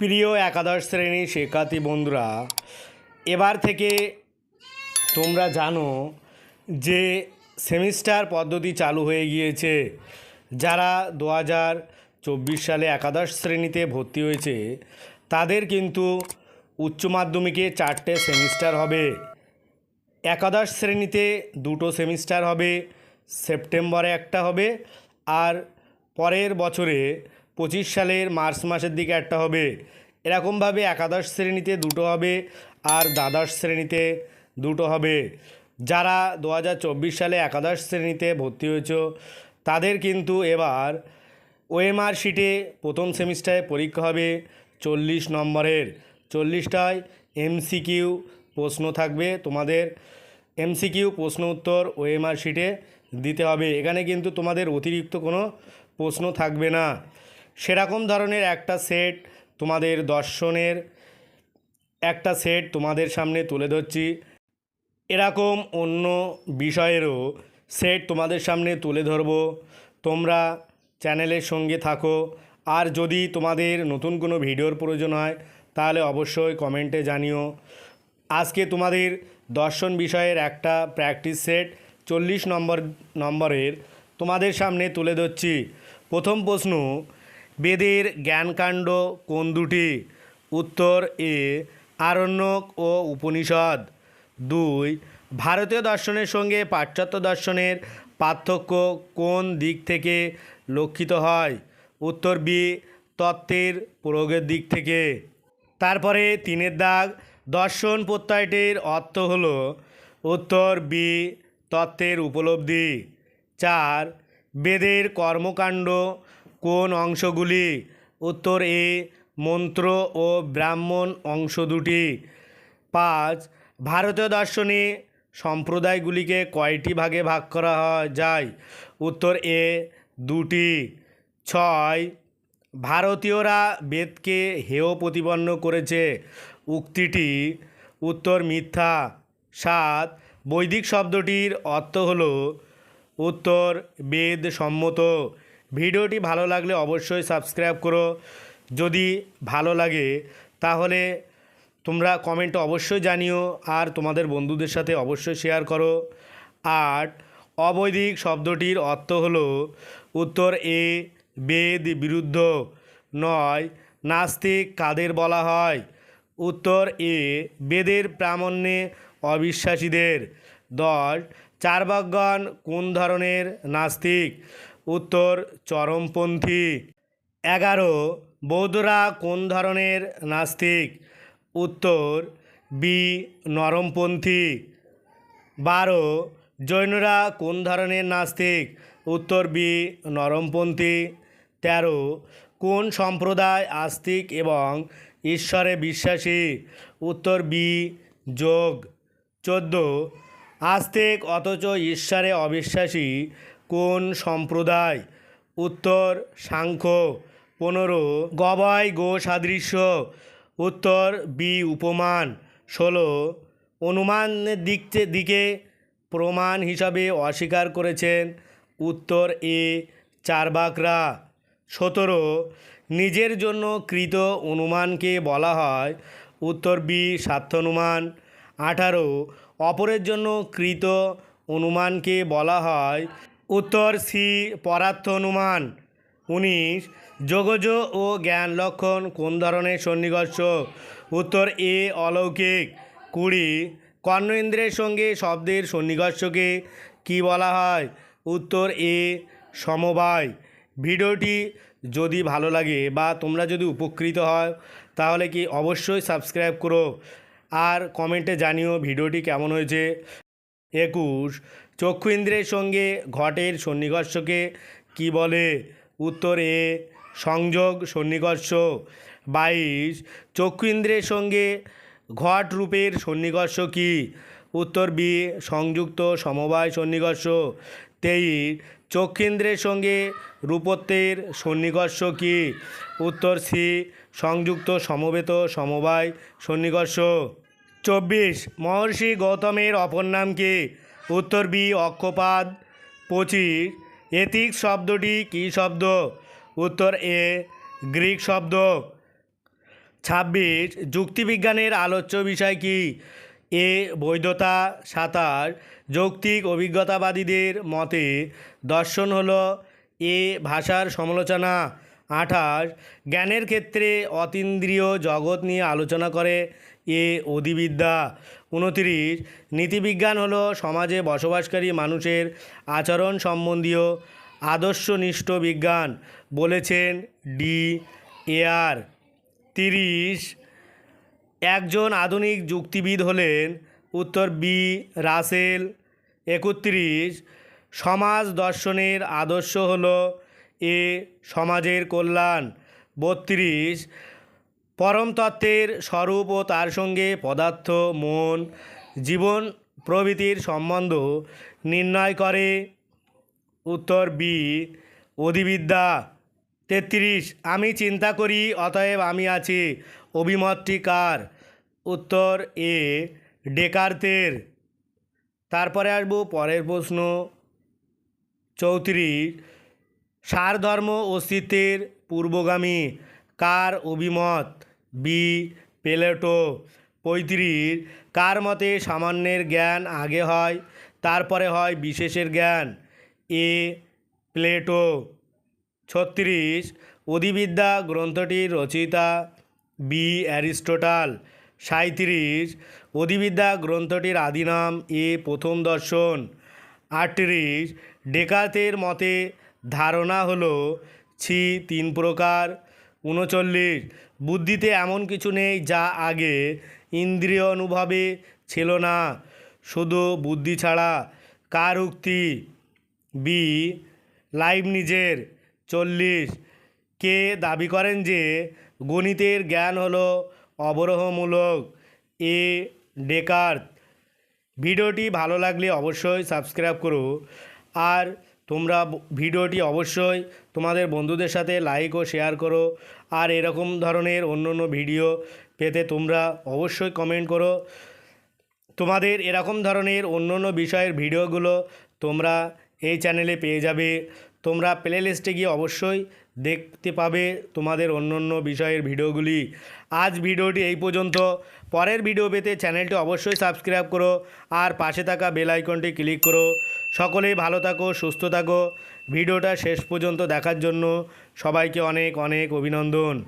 প্রিয় একাদশ শ্রেণি শিক্ষার্থী বন্ধুরা, এবার থেকে তোমরা জানো যে সেমিস্টার পদ্ধতি চালু হয়ে গিয়েছে। যারা দু হাজার চব্বিশ সালে একাদশ শ্রেণীতে ভর্তি হয়েছে, তাদের কিন্তু উচ্চ মাধ্যমিকে চারটে সেমিস্টার হবে। একাদশ শ্রেণীতে দুটো সেমিস্টার হবে, সেপ্টেম্বরে একটা হবে, আর পরের বছরে পঁচিশ সালের মার্চ মাসের দিকে একটা হবে। এরকমভাবে একাদশ শ্রেণীতে দুটো হবে আর দ্বাদশ শ্রেণীতে দুটো হবে। যারা দু হাজার চব্বিশ সালে একাদশ শ্রেণীতে ভর্তি হয়েছ, তাদের কিন্তু এবার ওএমআর শিটে প্রথম সেমিস্টারে পরীক্ষা হবে চল্লিশ নম্বরের। চল্লিশটায় এমসিকিউ প্রশ্ন থাকবে। তোমাদের এমসিকিউ প্রশ্ন উত্তর ওএমআর শিটে দিতে হবে। এখানে কিন্তু তোমাদের অতিরিক্ত কোনো প্রশ্ন থাকবে না। সেরকম ধরনের একটা সেট তোমাদের দর্শনের একটা সেট তোমাদের সামনে তুলে ধরছি। এরকম অন্য বিষয়েরও সেট তোমাদের সামনে তুলে ধরবো। তোমরা চ্যানেলের সঙ্গে থাকো। আর যদি তোমাদের নতুন কোনো ভিডিওর প্রয়োজন হয়, তাহলে অবশ্যই কমেন্টে জানিও। আজকে তোমাদের দর্শন বিষয়ের একটা প্র্যাকটিস সেট চল্লিশ নম্বর, নম্বরের তোমাদের সামনে তুলে ধরছি। প্রথম প্রশ্ন বেদের জ্ঞানকাণ্ড কোন দুটি? উত্তর এ, আরণ্যক ও উপনিষদ। দুই, ভারতীয় দর্শনের সঙ্গে পাশ্চাত্য দর্শনের পার্থক্য কোন দিক থেকে লক্ষিত হয়? উত্তর বি, তত্ত্বের প্রয়োগের দিক থেকে। তারপরে তিনের দাগ, দর্শন প্রত্যয়টির অর্থ হলো উত্তর বি, তত্ত্বের উপলব্ধি। চার, বেদের কর্মকাণ্ড কোন অংশগুলি? উত্তর এ, মন্ত্র ও ব্রাহ্মণ অংশ দুটি। পাঁচ, ভারতীয় দর্শনে সম্প্রদায়গুলিকে কয়টি ভাগে ভাগ করা যায়। উত্তর এ, দুটি। ছয়, ভারতীয়রা বেদকে হেয় প্রতিপন্ন করেছে। উক্তিটি উত্তর মিথ্যা। সাত, বৈদিক শব্দটির অর্থ হলো উত্তর বেদ সম্মত। ভিডিওটি ভালো লাগলে অবশ্যই সাবস্ক্রাইব করো। যদি ভালো লাগে, তাহলে তোমরা কমেন্টে অবশ্যই জানিও আর তোমাদের বন্ধুদের সাথে অবশ্যই শেয়ার করো। আর অবৈদিক শব্দটির অর্থ হলো উত্তর এ, বেদ বিরুদ্ধ নয়, নাস্তিক কাদের বলা হয়? উত্তর এ, বেদের প্রামাণ্যে অবিশ্বাসীদের। দশ চারবাকগণ কোন ধরনের নাস্তিক? উত্তর চরমপন্থী। এগারো, বৌদ্ধরা কোন ধরনের নাস্তিক? উত্তর, বি, নরমপন্থী। বারো, জৈনরা কোন ধরনের নাস্তিক? উত্তর, বি, নরমপন্থী। তেরো, কোন সম্প্রদায় আস্তিক এবং ঈশ্বরে বিশ্বাসী? উত্তর, বি, যোগ। চোদ্দ, আস্তিক অথচ ঈশ্বরে অবিশ্বাসী কোন সম্প্রদায়? উত্তর, সাংখ্য। পনেরো, গবাই গো সাদৃশ্য উত্তর, বি, উপমান। ষোলো অনুমানের দিক দিকে প্রমাণ হিসাবে অস্বীকার করেছেন। উত্তর, এ, চারবাকরা। সতেরো, নিজের জন্য কৃত অনুমানকে বলা হয়। উত্তর, বি, স্বার্থনুমান। আঠারো, অপরের জন্য কৃত অনুমানকে বলা হয়। উত্তর সি পরার্থ অনুমান উনিশ, যোগজ ও জ্ঞান লক্ষণ কোন ধরনের সন্নিকর্ষ? উত্তর এ, অলৌকিক। কুড়ি কর্ণ ইন্দ্রের সঙ্গে শব্দের সন্নিকর্ষকে কি বলা হয়? উত্তর এ, সমবায়। ভিডিওটি যদি ভালো লাগে বা তোমরা যদি উপকৃত হয়, তাহলে কি অবশ্যই সাবস্ক্রাইব করো। আর কমেন্টে জানিও ভিডিওটি কেমন হয়েছে। একুশ। চক্ষু ইন্দ্রের সঙ্গে ঘটের সন্নিকর্ষকে কি বলে? উত্তর এ, সংযোগ সন্নিকর্ষ। বাইশ। চক্ষু ইন্দ্রের সঙ্গে ঘট রূপের সন্নিকর্ষ কি? উত্তর বি, সংযুক্ত সমবায় সন্নিকর্ষ। তেইশ। চক্ষেন্দ্রের সঙ্গে রূপত্বের সন্নিকর্ষ কি? উত্তর সি, সংযুক্ত সমবেত সমবায় সন্নিকর্ষ। চব্বিশ, মহর্ষি গৌতমের অপর নাম কি? উত্তর বি, অক্ষপাদ। পঁচিশ এথিক শব্দটি কী শব্দ? উত্তর এ, গ্রিক শব্দ। ছাব্বিশ, যুক্তিবিজ্ঞানের আলোচ্য বিষয় কি? এ, বৈধতা। সাঁতার যৌক্তিক অভিজ্ঞতাবাদীদের মতে দর্শন হল এ ভাষার সমালোচনা। আঠাশ, জ্ঞানের ক্ষেত্রে অতীন্দ্রিয় জগৎ নিয়ে আলোচনা করে এ অধিবিদ্যা। উনতিরিশ, নীতিবিজ্ঞান হলো সমাজে বসবাসকারী মানুষের আচরণ সম্বন্ধীয় আদর্শনিষ্ঠ বিজ্ঞান, বলেছেন ডি এয়ার তিরিশ, একজন আধুনিক যুক্তিবিদ হলেন উত্তর বি রাসেল। একত্রিশ, সমাজ দর্শনের আদর্শ হলো এ সমাজের কল্যাণ। বত্রিশ পরম তত্ত্বের স্বরূপ ও তার সঙ্গে পদার্থ, মন, জীবন প্রভৃতির সম্বন্ধ নির্ণয় করে। উত্তর বি, অধিবিদ্যা। তেত্রিশ, আমি চিন্তা করি, অতএব আমি আছি। অভিমতটি কার উত্তর এ, ডেকার্তের। তারপরে আসব পরের প্রশ্ন। চৌত্রিশ, সারধর্ম অস্তিত্বের পূর্বগামী। কার অভিমত? বি. প্লেটো। পঁয়ত্রিশ, কার মতে সামান্যের জ্ঞান আগে হয়, তারপরে হয় বিশেষের জ্ঞান? এ. প্লেটো। ছত্রিশ, অধিবিদ্যা গ্রন্থটির রচয়িতা বি. অ্যারিস্টোটাল। সাঁইত্রিশ, অধিবিদ্যা গ্রন্থটির আদিনাম এ প্রথম দর্শন। আটত্রিশ ডেকাতের মতে ধারণা হলো ছি তিন প্রকার। উনচল্লিশ বুদ্ধিতে এমন কিছু নেই যা আগে ইন্দ্রিয় অনুভবে ছিল না। শুধু বুদ্ধি ছাড়া কার উক্তি? বি লাইভ নিজের। চল্লিশ। কে দাবি করেন যে গণিতের জ্ঞান হলো অবরোহমূলক? এ ডেকার্ত ভিডিওটি ভালো লাগলে অবশ্যই সাবস্ক্রাইব করো আর তোমরা ভিডিওটি অবশ্যই তোমাদের বন্ধুদের সাথে লাইক ও শেয়ার করো। আর এরকম ধরনের অন্য অন্য ভিডিও পেতে তোমরা অবশ্যই কমেন্ট করো। তোমাদের এরকম ধরনের অন্য অন্য বিষয়ের ভিডিওগুলো তোমরা এই চ্যানেলে পেয়ে যাবে। তোমরা প্লে লিস্টে গিয়ে অবশ্যই দেখতে পাবে তোমাদের অন্য অন্য বিষয়ের ভিডিওগুলি। আজ ভিডিওটি এই পর্যন্ত। পরের ভিডিও পেতে চ্যানেলটি অবশ্যই সাবস্ক্রাইব করো আর পাশে থাকা বেল আইকনটি ক্লিক করো। সকলেই ভালো থাকো, সুস্থ থাকো। ভিডিওটা শেষ পর্যন্ত দেখার জন্য সবাইকে অনেক অনেক অভিনন্দন।